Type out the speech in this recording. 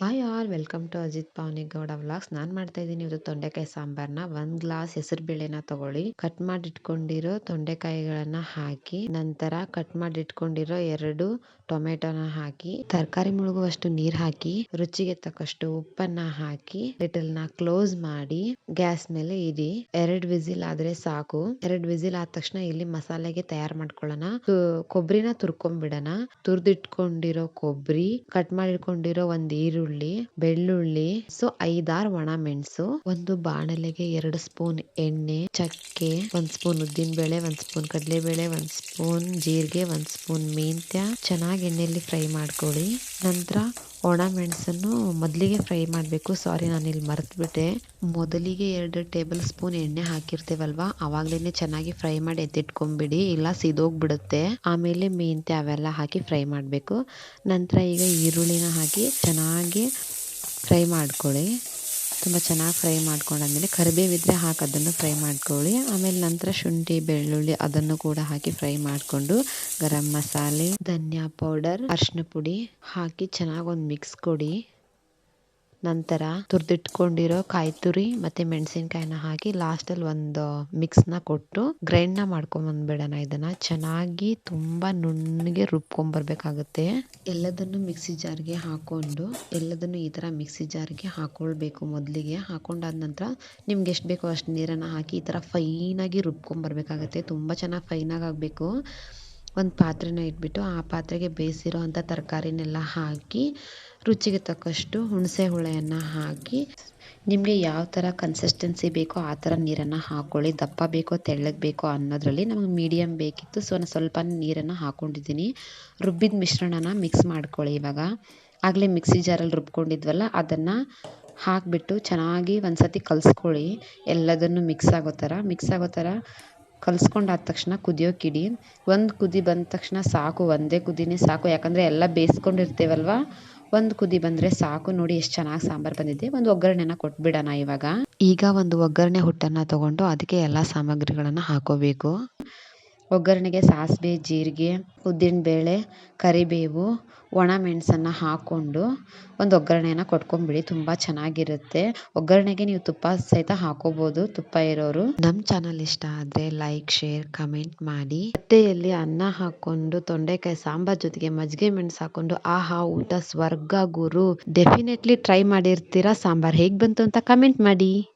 Hi all, welcome to Ajit ಪಾವನಿಗೌಡ vlogs. ನಾನು ಮಾಡ್ತಾ ಇದ್ದೀನಿ ಇವತ್ತು ತೊಂಡೆಕಾಯಿ ಸಾಂಬಾರ್ನ. ಒಂದ್ ಗ್ಲಾಸ್ ಹೆಸರು ಬೇಳೆನ ತಗೊಳ್ಳಿ. ಕಟ್ ಮಾಡಿ ಇಟ್ಕೊಂಡಿರೋ ತೊಂಡೆಕಾಯಿಗಳನ್ನ ಹಾಕಿ, ನಂತರ ಕಟ್ ಮಾಡಿ ಇಟ್ಕೊಂಡಿರೋ ಎರಡು ಟೊಮೆಟೊನ ಹಾಕಿ, ತರಕಾರಿ ಮುಳುಗುವಷ್ಟು ನೀರ್ ಹಾಕಿ, ರುಚಿಗೆ ತಕ್ಕಷ್ಟು ಉಪ್ಪನ್ನ ಹಾಕಿ, ಲಿಟಲ್ನ ಕ್ಲೋಸ್ ಮಾಡಿ, ಗ್ಯಾಸ್ ಮೇಲೆ ಇಡಿ. ಎರಡ್ ವಿಸಿಲ್ ಆದ್ರೆ ಸಾಕು. ಎರಡ್ ವಿಸಿಲ್ ಆದ ತಕ್ಷಣ ಇಲ್ಲಿ ಮಸಾಲೆಗೆ ತಯಾರು ಮಾಡ್ಕೊಳ್ಳೋಣ. ಕೊಬ್ಬರಿನ ತುರ್ಕೊಂಡ್ಬಿಡೋಣ ತುರ್ದಿಟ್ಕೊಂಡಿರೋ ಕೊಬ್ಬರಿ ಕಟ್ ಮಾಡಿಟ್ಕೊಂಡಿರೋ ಒಂದ್ ಈರುಳ್ಳಿ ಬೆಳ್ಳುಳ್ಳಿ, ಸೊ ಐದಾರು ಒಣ ಮೆಣಸು, ಒಂದು ಬಾಣಲೆಗೆ ಎರಡು ಸ್ಪೂನ್ ಎಣ್ಣೆ, ಚಕ್ಕೆ, ಒಂದ್ ಸ್ಪೂನ್ ಉದ್ದಿನ ಬೇಳೆ ಒಂದ್ ಸ್ಪೂನ್ ಕಡಲೆಬೇಳೆ, ಒಂದ್ ಸ್ಪೂನ್ ಜೀರಿಗೆ, ಒಂದ್ ಸ್ಪೂನ್ ಮೆಂತ್ಯ. ಚೆನ್ನಾಗಿ ಎಣ್ಣೆಯಲ್ಲಿ ಫ್ರೈ ಮಾಡ್ಕೊಳ್ಳಿ. ನಂತರ ಒಣ ಮೆಣಸನ್ನು ಮೊದಲಿಗೆ ಫ್ರೈ ಮಾಡಬೇಕು. ಸಾರಿ ನಾನು ಇಲ್ಲಿ ಮರೆತುಬಿಟ್ಟೆ. ಮೊದಲಿಗೆ ಎರಡು ಟೇಬಲ್ ಸ್ಪೂನ್ ಎಣ್ಣೆ ಹಾಕಿರ್ತೇವಲ್ವ? ಅವಾಗ್ಲೇನೆ ಚೆನ್ನಾಗಿ ಫ್ರೈ ಮಾಡಿ ಎತ್ತಿಟ್ಕೊಂಡ್ಬಿಡಿ ಇಲ್ಲ, ಸಿದೋಗ್ಬಿಡುತ್ತೆ. ಆಮೇಲೆ ಮೆಂತ್ಯ ಅವೆಲ್ಲ ಹಾಕಿ ಫ್ರೈ ಮಾಡಬೇಕು. ನಂತರ ಈಗ ಈರುಳ್ಳಿನ ಹಾಕಿ ಚೆನ್ನಾಗಿ ಫ್ರೈ ಮಾಡ್ಕೊಳ್ಳಿ. ತುಂಬ ಚೆನ್ನಾಗಿ ಫ್ರೈ ಮಾಡ್ಕೊಂಡಾದ್ಮೇಲೆ ಕರಿಬೇವಿದ್ರೆ ಹಾಕಿ ಅದನ್ನು ಫ್ರೈ ಮಾಡ್ಕೊಳ್ಳಿ. ಆಮೇಲೆ ನಂತರ ಶುಂಠಿ, ಬೆಳ್ಳುಳ್ಳಿ ಅದನ್ನು ಕೂಡ ಹಾಕಿ ಫ್ರೈ ಮಾಡಿಕೊಂಡು ಗರಂ ಮಸಾಲೆ, ಧನಿಯಾ ಪೌಡರ್ ಅರಿಶಿನ ಪುಡಿ ಹಾಕಿ ಚೆನ್ನಾಗಿ ಒಂದು ಮಿಕ್ಸ್ ಕೊಡಿ. ನಂತರ ತುರ್ದಿಟ್ಕೊಂಡಿರೋ ಕಾಯಿ ತುರಿ ಮತ್ತೆ ಮೆಣಸಿನ್ಕಾಯಿನ ಹಾಕಿ ಲಾಸ್ಟಲ್ಲಿ ಒಂದು ಮಿಕ್ಸ್ನ ಕೊಟ್ಟು ಗ್ರೈಂಡ್ನ ಮಾಡ್ಕೊಂಬಂದ್ಬಿಡೋಣ ಇದನ್ನ. ಚೆನ್ನಾಗಿ ತುಂಬ ನುಣ್ಣಗೆ ರುಬ್ಕೊಂಬರ್ಬೇಕಾಗುತ್ತೆ ಎಲ್ಲದನ್ನು ಮಿಕ್ಸಿ ಜಾರ್ಗೆ ಹಾಕೊಂಡು, ಎಲ್ಲದನ್ನು ಈ ಥರ ಮಿಕ್ಸಿ ಜಾರ್ಗೆ ಹಾಕೊಳ್ಬೇಕು ಮೊದಲಿಗೆ. ಹಾಕೊಂಡಾದ ನಂತರ ನಿಮ್ಗೆ ಎಷ್ಟು ಬೇಕೋ ಅಷ್ಟು ನೀರನ್ನು ಹಾಕಿ ಈ ಥರ ಫೈನಾಗಿ ರುಬ್ಕೊಂಬರ್ಬೇಕಾಗುತ್ತೆ ತುಂಬ ಚೆನ್ನಾಗಿ ಫೈನಾಗಿ ಆಗಬೇಕು. ಒಂದು ಪಾತ್ರೆನ ಇಟ್ಬಿಟ್ಟು ಆ ಪಾತ್ರೆಗೆ ಬೇಯಿಸಿರೋ ಅಂಥ ತರಕಾರಿನೆಲ್ಲ ಹಾಕಿ, ರುಚಿಗೆ ತಕ್ಕಷ್ಟು ಹುಣಸೆ ಹುಳೆಯನ್ನು ಹಾಕಿ, ನಿಮಗೆ ಯಾವ ಥರ ಕನ್ಸಿಸ್ಟೆನ್ಸಿ ಬೇಕೋ ಆ ಥರ ನೀರನ್ನು ಹಾಕ್ಕೊಳ್ಳಿ ದಪ್ಪ ಬೇಕೋ ತೆಳ್ಳಗೆ ಬೇಕೋ ಅನ್ನೋದರಲ್ಲಿ ನಮಗೆ ಮೀಡಿಯಮ್ ಬೇಕಿತ್ತು. ಸೊ ನಾನು ಸ್ವಲ್ಪ ನೀರನ್ನು ಹಾಕ್ಕೊಂಡಿದ್ದೀನಿ ರುಬ್ಬಿದ ಮಿಶ್ರಣನ ಮಿಕ್ಸ್ ಮಾಡ್ಕೊಳ್ಳಿ ಇವಾಗ. ಆಗಲೇ ಮಿಕ್ಸಿ ಜಾರಲ್ಲಿ ರುಬ್ಕೊಂಡಿದ್ವಲ್ಲ, ಅದನ್ನು ಹಾಕಿಬಿಟ್ಟು ಚೆನ್ನಾಗಿ ಒಂದು ಸತಿ ಕಲಿಸ್ಕೊಳ್ಳಿ. ಎಲ್ಲದನ್ನು ಮಿಕ್ಸ್ ಆಗೋ ಥರ. ಮಿಕ್ಸ್ ಆಗೋ ಥರ ಕಲಿಸ್ಕೊಂಡಾದ ತಕ್ಷಣ ಕುದಿಯೋಕ್ಕಿಡಿ ಒಂದು ಕುದಿ ಬಂದ ತಕ್ಷಣ ಸಾಕು, ಒಂದೇ ಕುದಿನೇ ಸಾಕು. ಯಾಕಂದರೆ ಎಲ್ಲ ಬೇಯಿಸ್ಕೊಂಡಿರ್ತೇವಲ್ವ? ಒಂದು ಕುದಿ ಬಂದರೆ ಸಾಕು. ನೋಡಿ ಎಷ್ಟು ಚೆನ್ನಾಗಿ ಸಾಂಬಾರು ಬಂದಿದೆ. ಒಂದು ಒಗ್ಗರಣೆನ ಕೊಟ್ಬಿಡೋಣ ಇವಾಗ. ಈಗ ಒಂದು ಒಗ್ಗರಣೆ ಹುಟ್ಟನ್ನು ತಗೊಂಡು ಅದಕ್ಕೆ ಎಲ್ಲ ಸಾಮಗ್ರಿಗಳನ್ನು ಹಾಕೋಬೇಕು. ಒಗ್ಗರಣೆಗೆ ಸಾಸಿವೆ, ಜೀರಿಗೆ, ಉದ್ದಿನಬೇಳೆ, ಕರಿಬೇವು, ಒಣ ಮೆಣಸನ್ನ ಹಾಕ್ಕೊಂಡು ಒಂದು ಒಗ್ಗರಣೆನ ಕೊಟ್ಕೊಂಬಿಡಿ ತುಂಬ ಚೆನ್ನಾಗಿರುತ್ತೆ. ಒಗ್ಗರಣೆಗೆ ನೀವು ತುಪ್ಪ ಸಹಿತ ಹಾಕೋಬೋದು, ತುಪ್ಪ ಇರೋರು. ನಮ್ಮ ಚಾನಲ್ ಇಷ್ಟ ಆದರೆ ಲೈಕ್, ಶೇರ್, ಕಮೆಂಟ್ ಮಾಡಿ. ತಟ್ಟೆಯಲ್ಲಿ ಅನ್ನ ಹಾಕ್ಕೊಂಡು ತೊಂಡೆಕಾಯಿ, ಸಾಂಬಾರ್ ಜೊತೆಗೆ ಮಜ್ಜಿಗೆ ಮೆಣಸು ಹಾಕೊಂಡು, ಆಹಾ, ಊಟ, ಸ್ವರ್ಗ, ಗುರು. ಡೆಫಿನೆಟ್ಲಿ ಟ್ರೈ ಮಾಡಿರ್ತೀರಾ ಸಾಂಬಾರ್? ಹೇಗೆ ಬಂತು ಅಂತ ಕಮೆಂಟ್ ಮಾಡಿ.